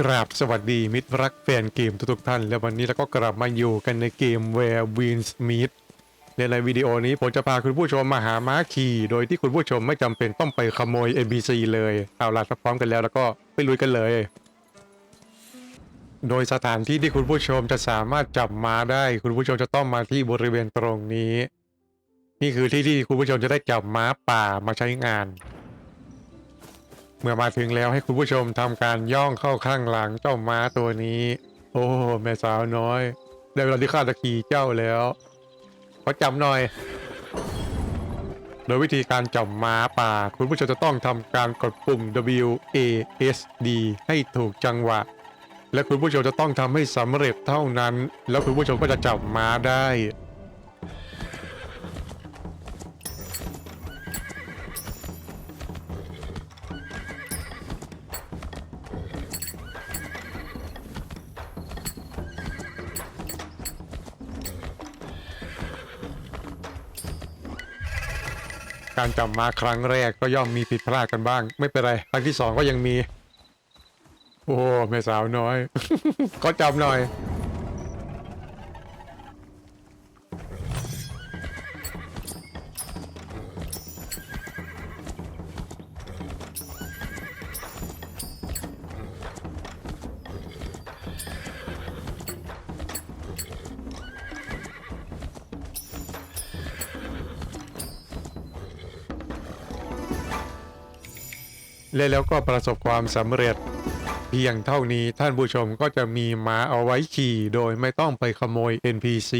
กราบสวัสดีมิตรรักแฟนเกมทุกๆท่าน และวันนี้เราก็กลับมาอยู่กันในเกม Where Wins Meet ในในวิดีโอนี้ผมจะพาคุณผู้ชมมาหาม้าขี่ โดยที่คุณผู้ชมไม่จำเป็นต้องไปขโมย NPC เลยเอาล่ะถ้าพร้อมกันแล้วแล้วก็ไปลุยกันเลย โดยสถานที่ที่คุณผู้ชมจะสามารถจับม้าได้ คุณผู้ชมจะต้องมาที่บริเวณตรงนี้ นี่คือที่ที่คุณผู้ชมจะได้จับม้าป่ามาใช้งาน เมื่อมาถึงแล้วให้คุณผู้ชมทำการย่องเข้าข้างหลังเจ้าม้าตัวนี้ โอ้แม่สาวน้อย ได้เวลาที่ข้าจะขี่เจ้าแล้วขอจับหน่อย โดยวิธีการจับม้าป่า คุณผู้ชมจะต้องทำการกดปุ่ม W A S D ให้ถูกจังหวะ และคุณผู้ชมจะต้องทำให้สำเร็จเท่านั้น แล้วคุณผู้ชมก็จะจับม้าได้ การจำมาครั้งแรกก็ย่อมมีผิดพลาดกันบ้าง ไม่เป็นไร ครั้งที่สองก็ยังมี โอ้แม่สาวน้อย ก็จำหน่อย และแล้วก็ประสบความสำเร็จ เพียงเท่านี้ท่านผู้ชมก็จะมีม้าเอาไว้ขี่โดยไม่ต้องไปขโมย NPC